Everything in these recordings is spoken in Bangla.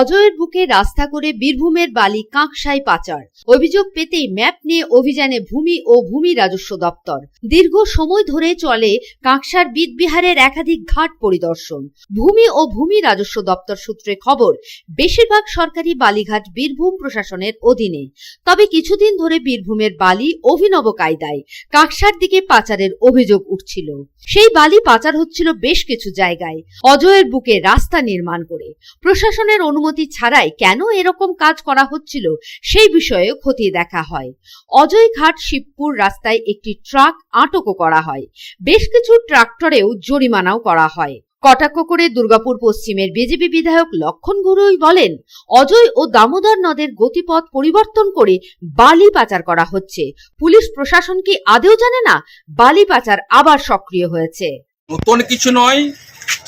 অজয়ের বুকে রাস্তা করে বীরভূমের বালি কাঁকসাই পাচার। অভিযোগ পেতেই ম্যাপ নিয়ে অভিযানে ভূমি ও ভূমি রাজস্ব দপ্তর। দীর্ঘ সময় ধরে চলে কাঁকসার বিদবিহারের একাধিক ঘাট পরিদর্শন। ভূমি ও ভূমি রাজস্ব দপ্তর সূত্রে খবর, বেশিরভাগ সরকারি বালিঘাট বীরভূম প্রশাসনের অধীনে। তবে কিছুদিন ধরে বীরভূমের বালি অভিনব কায়দায় কাঁকসার দিকে পাচারের অভিযোগ উঠছিল। সেই বালি পাচার হচ্ছিল বেশ কিছু জায়গায়, অজয়ের বুকে রাস্তা নির্মাণ করে। প্রশাসনের অনুমতি ছাড়াই কেন এরকম কাজ করা হচ্ছিল সেই বিষয়ে খতিয়ে দেখা হয়। অজয় ঘাট শিবপুর রাস্তায় একটি ট্রাক আটকও করা হয়। বেশ কিছু ট্রাক্টরেও জরিমানাও করা হয়। কটাক্ষ করে দুর্গাপুর পশ্চিমের বিজেপি বিধায়ক লক্ষণ ঘুরুই বলেন, অজয় ও দামোদর নদের গতিপথ পরিবর্তন করে বালি পাচার করা হচ্ছে। পুলিশ প্রশাসন কি আদেও জানে না? বালি পাচার আবার সক্রিয় হয়েছে। নতুন কিছু নয়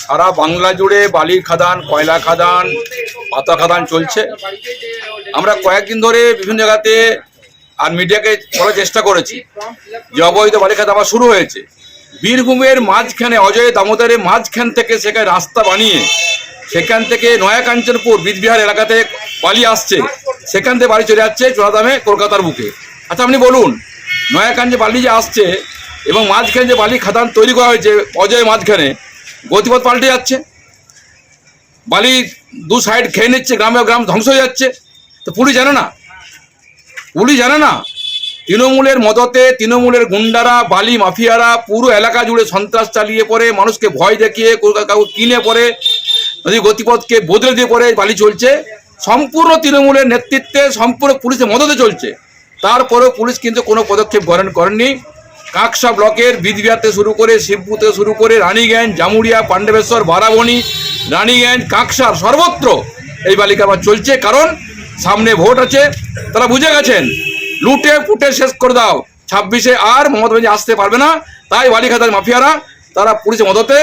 সারা বাংলা জুড়ে বালির খাদান, কয়লা খাদান, পাতা খাদান চলছে। আমরা কয়েকদিন ধরে বিভিন্ন জায়গাতে আর মিডিয়াকে বলার চেষ্টা করেছি যে অবৈধ বালি খাদান আবার শুরু হয়েছে। বীরভূমের মাঝখানে, অজয় দামোদরের মাঝখান থেকে সেখানে রাস্তা বানিয়ে, সেখান থেকে নয়া কাঞ্চনপুর বিদবিহার এলাকাতে বালি আসছে। সেখান থেকে বাড়ি চলে যাচ্ছে চোরাদামে কলকাতার বুকে। আচ্ছা আপনি বলুন নয়া কাঞ্চে বালি যে আসছে এবং মাঝখানে যে বালি খাদান তৈরি করা হয়েছে অজয় মাঝখানে গতিপথ পাল্টে যাচ্ছে। বালি দু সাইড খেয়ে নিচ্ছে, গ্রামে গ্রাম ধ্বংস হয়ে যাচ্ছে। তো পুলিশ জানে না। পুলিশ জানে না। তৃণমূলের মদতে তৃণমূলের গুন্ডারা, বালি মাফিয়ারা, পুরো এলাকা জুড়ে সন্ত্রাস চালিয়ে পড়ে, মানুষকে ভয় দেখিয়ে কাউকে কিনে পড়ে নদী গতিপথকে বদলে দিয়ে পড়ে, বালি চলছে। সম্পূর্ণ তৃণমূলের নেতৃত্বে, সম্পূর্ণ পুলিশের মদতে চলছে। তারপরেও পুলিশ কিন্তু কোনো পদক্ষেপ গ্রহণ করেননি কাকসা ব্লকের বিদবিহার থেকে শুরু করে শিবপুর থেকে শুরু করে রানীগঞ্জ জামুরিয়া পাণ্ডবেশ্বর, বারাবণী, রানীগঞ্জ, কাকসার সর্বত্র এই বালিকা আবার চলছে। কারণ সামনে ভোট আছে, তারা বুঝে গেছেন। লুটে ফুটে শেষ করে দাও। ছাব্বিশে আর মমতা আসতে পারবে না। তাই বালিখাতার মাফিয়ারা, তারা পুলিশের মদতে,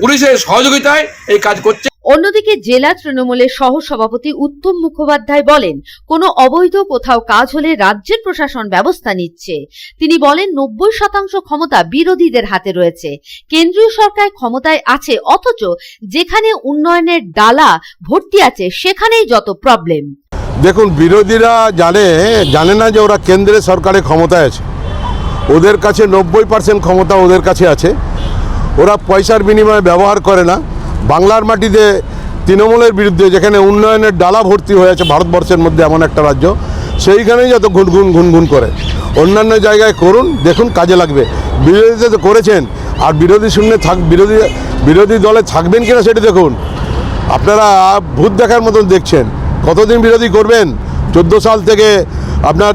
পুলিশের সহযোগিতায় এই কাজ করছে। অন্যদিকে জেলা তৃণমূলের সহ সভাপতি উত্তম মুখোপাধ্যায় বলেন, কোনো অবৈধ কোথাও কাজ হলে রাজ্যের প্রশাসন ব্যবস্থা নিচ্ছে। তিনি বলেন, নব্বই শতাংশ ক্ষমতা বিরোধীদের হাতে রয়েছে। কেন্দ্রীয় সরকার ক্ষমতায় আছে, অথচ যেখানে উন্নয়নের ডালা ভর্তি আছে, সেখানেই যত প্রবলেম দেখুন, বিরোধীরা জানে জানে না যে ওরা কেন্দ্রের সরকারের ক্ষমতায় আছে। ওদের কাছে নব্বই পার্সেন্ট ক্ষমতা ওদের কাছে আছে। ওরা পয়সার বিনিময়ে ব্যবহার করে না। বাংলার মাটিতে তৃণমূলের বিরুদ্ধে যেখানে উন্নয়নের ডালা ভর্তি হয়ে আছে ভারতবর্ষের মধ্যে এমন একটা রাজ্য, সেইখানেই যত গুনগুন গুনগুন করে। অন্যান্য জায়গায় করুন, দেখুন কাজে লাগবে। বিরোধীতে তো করেছেন, আর বিরোধী শূন্য থাক, বিরোধী বিরোধী দলে থাকবেন কিনা সেটি দেখুন। আপনারা ভূত দেখার মতন দেখছেন। কতদিন বিরোধী করবেন? চোদ্দ সাল থেকে আপনার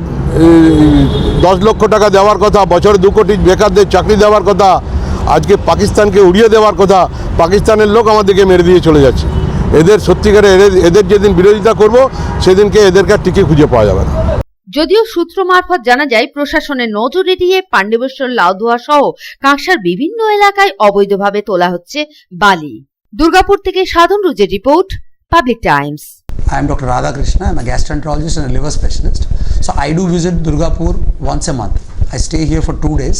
দশ লক্ষ টাকা দেওয়ার কথা, বছরে দু কোটি বেকারদের চাকরি দেওয়ার কথা আজকে পাকিস্তানকে উড়িয়ে দেওয়ার কথা পাকিস্তানের লোক আমাদেরকে মেরে দিয়ে চলে যাচ্ছে এদের সত্যিকারে এদের যেদিন বিরোধিতা করব সেদিনকে এদেরকে টিকে খুঁজে পাওয়া যাবে না যদিও সূত্র মারফত জানা যায় প্রশাসনের নজর এড়িয়ে পাণ্ডবেশ্বর লাউদোয়া সহ কাঁকসার বিভিন্ন এলাকায় অবৈধভাবে তোলা হচ্ছে বালি দুর্গাপুর থেকে Sadhan রুজের report public Times I am Dr. Radhakrishna. I'm a gastroenterologist and a liver specialist. So I do visit Durgapur once a month. I stay here for two days.